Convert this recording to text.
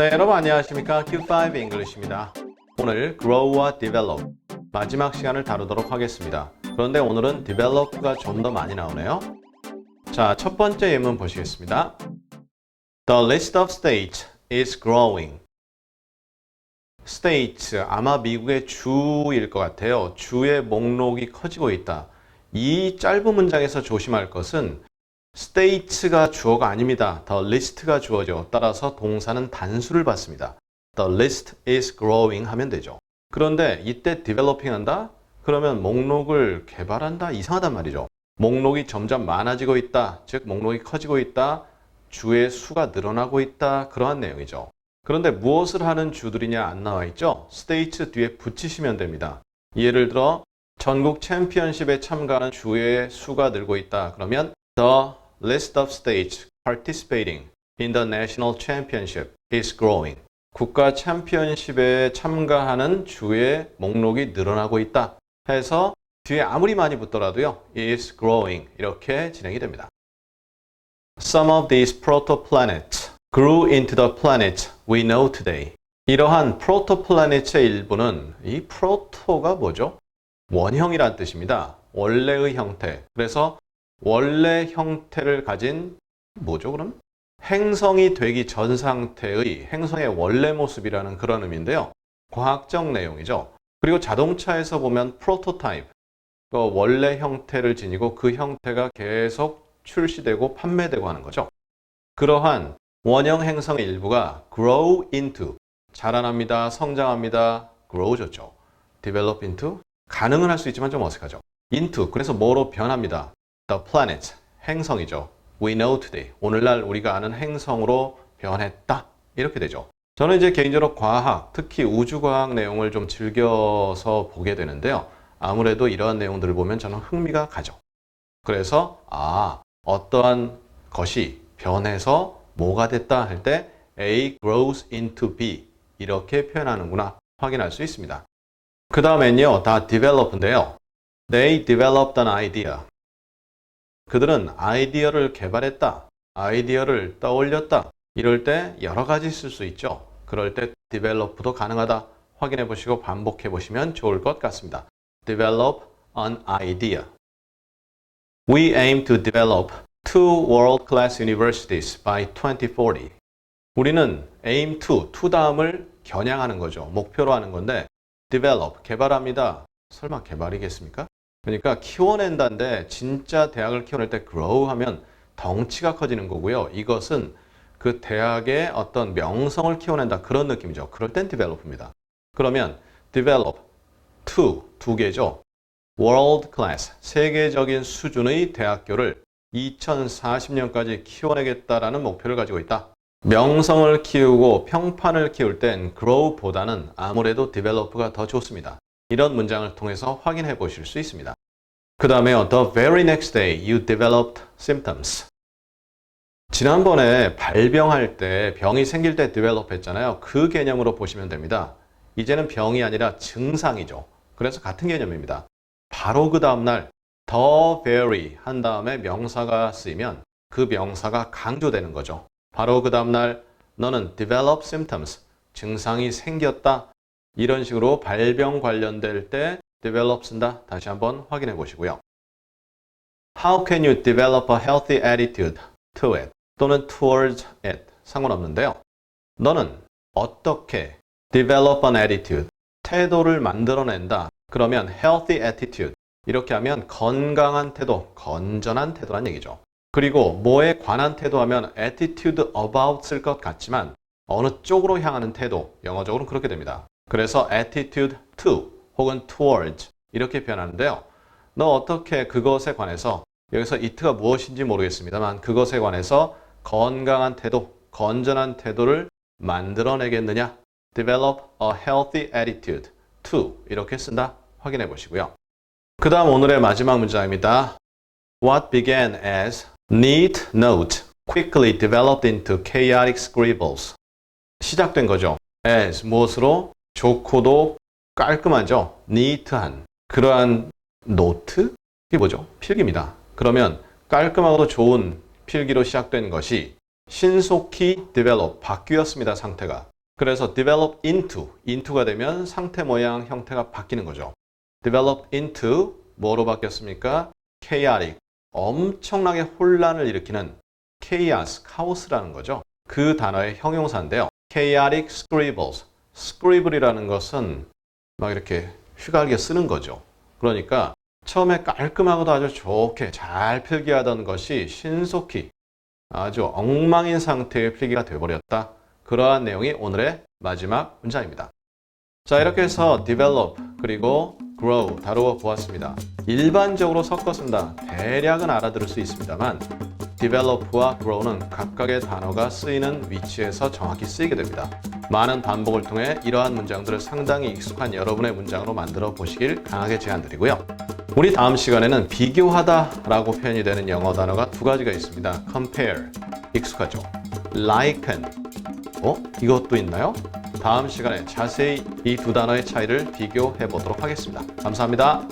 네, 여러분 안녕하십니까? Q5 English입니다. 오늘 Grow와 Develop 마지막 시간을 다루도록 하겠습니다. 그런데 오늘은 Develop가 좀 더 많이 나오네요. 자, 첫 번째 예문 보시겠습니다. The list of states is growing. States, 아마 미국의 주일 것 같아요. 주의 목록이 커지고 있다. 이 짧은 문장에서 조심할 것은 states가 주어가 아닙니다. the list가 주어죠. 따라서 동사는 단수를 받습니다. the list is growing 하면 되죠. 그런데 이때 developing 한다? 그러면 목록을 개발한다? 이상하단 말이죠. 목록이 점점 많아지고 있다. 즉, 목록이 커지고 있다. 주의 수가 늘어나고 있다. 그러한 내용이죠. 그런데 무엇을 하는 주들이냐 안 나와 있죠? states 뒤에 붙이시면 됩니다. 예를 들어, 전국 챔피언십에 참가하는 주의 수가 늘고 있다. 그러면 the list of states participating in the national championship is growing. 국가 챔피언십에 참가하는 주의 목록이 늘어나고 있다. 해서 뒤에 아무리 많이 붙더라도요. is growing 이렇게 진행이 됩니다. Some of these protoplanets grew into the planets we know today. 이러한 프로토플라넷의 일부는 이 프로토가 뭐죠? 원형이란 뜻입니다. 원래의 형태. 그래서 원래 형태를 가진 뭐죠 그럼? 행성이 되기 전 상태의 행성의 원래 모습이라는 그런 의미인데요. 과학적 내용이죠. 그리고 자동차에서 보면 프로토타입, 그 원래 형태를 지니고 그 형태가 계속 출시되고 판매되고 하는 거죠. 그러한 원형 행성의 일부가 grow into, 자라납니다, 성장합니다, grow 좋죠. develop into, 가능은 할 수 있지만 좀 어색하죠. into, 그래서 뭐로 변합니다. The planet, 행성이죠. we know today, 오늘날 우리가 아는 행성으로 변했다. 이렇게 되죠. 저는 이제 개인적으로 과학, 특히 우주과학 내용을 좀 즐겨서 보게 되는데요. 아무래도 이러한 내용들을 보면 저는 흥미가 가죠. 그래서, 아, 어떠한 것이 변해서 뭐가 됐다 할 때 A grows into B 이렇게 표현하는구나 확인할 수 있습니다. 그 다음엔요, 다 develop인데요. They developed an idea. 그들은 아이디어를 개발했다. 아이디어를 떠올렸다. 이럴 때 여러 가지 쓸 수 있죠. 그럴 때 develop도 가능하다. 확인해 보시고 반복해 보시면 좋을 것 같습니다. Develop an idea. We aim to develop two world-class universities by 2040. 우리는 aim to, to 다음을 겨냥하는 거죠. 목표로 하는 건데 develop, 개발합니다. 설마 개발이겠습니까? 그러니까 키워낸다인데 진짜 대학을 키워낼 때 grow 하면 덩치가 커지는 거고요. 이것은 그 대학의 어떤 명성을 키워낸다 그런 느낌이죠. 그럴 땐 develop입니다. 그러면 develop to 두 개죠. world class 세계적인 수준의 대학교를 2040년까지 키워내겠다라는 목표를 가지고 있다. 명성을 키우고 평판을 키울 땐 grow보다는 아무래도 develop가 더 좋습니다. 이런 문장을 통해서 확인해 보실 수 있습니다. 그 다음에 the very next day you developed symptoms. 지난번에 발병할 때 병이 생길 때 develop 했잖아요. 그 개념으로 보시면 됩니다. 이제는 병이 아니라 증상이죠. 그래서 같은 개념입니다. 바로 그 다음날 the very 한 다음에 명사가 쓰이면 그 명사가 강조되는 거죠. 바로 그 다음날 너는 develop symptoms 증상이 생겼다. 이런 식으로 발병 관련될 때 develop 쓴다. 다시 한번 확인해 보시고요. How can you develop a healthy attitude to it? 또는 towards it. 상관없는데요. 너는 어떻게 develop an attitude, 태도를 만들어낸다. 그러면 healthy attitude. 이렇게 하면 건강한 태도, 건전한 태도란 얘기죠. 그리고 뭐에 관한 태도 하면 attitude about 쓸것 같지만 어느 쪽으로 향하는 태도, 영어적으로는 그렇게 됩니다. 그래서 attitude to 혹은 towards 이렇게 표현하는데요. 너 어떻게 그것에 관해서 여기서 it가 무엇인지 모르겠습니다만 그것에 관해서 건강한 태도, 건전한 태도를 만들어내겠느냐? develop a healthy attitude to 이렇게 쓴다. 확인해 보시고요. 그 다음 오늘의 마지막 문장입니다. What began as neat note quickly developed into chaotic scribbles. 시작된 거죠. as 무엇으로 좋고도 깔끔하죠. neat한 그러한 노트 이게 뭐죠? 필기입니다. 그러면 깔끔하고도 좋은 필기로 시작된 것이 신속히 develop, 바뀌었습니다, 상태가. 그래서 develop into, into가 되면 상태 모양 형태가 바뀌는 거죠. develop into, 뭐로 바뀌었습니까? chaotic, 엄청나게 혼란을 일으키는 chaos, 카오스라는 거죠. 그 단어의 형용사인데요. chaotic scribbles, scribble이라는 것은 막 이렇게 휘갈게 쓰는 거죠. 그러니까 처음에 깔끔하고도 아주 좋게 잘 필기하던 것이 신속히 아주 엉망인 상태의 필기가 되어버렸다. 그러한 내용이 오늘의 마지막 문장입니다. 자, 이렇게 해서 develop 그리고 grow 다루어 보았습니다. 일반적으로 섞어 쓴다. 대략은 알아들을 수 있습니다만 develop와 grow는 각각의 단어가 쓰이는 위치에서 정확히 쓰이게 됩니다. 많은 반복을 통해 이러한 문장들을 상당히 익숙한 여러분의 문장으로 만들어 보시길 강하게 제안드리고요. 우리 다음 시간에는 비교하다 라고 표현이 되는 영어 단어가 두 가지가 있습니다. compare, 익숙하죠. liken, 어? 이것도 있나요? 다음 시간에 자세히 이 두 단어의 차이를 비교해 보도록 하겠습니다. 감사합니다.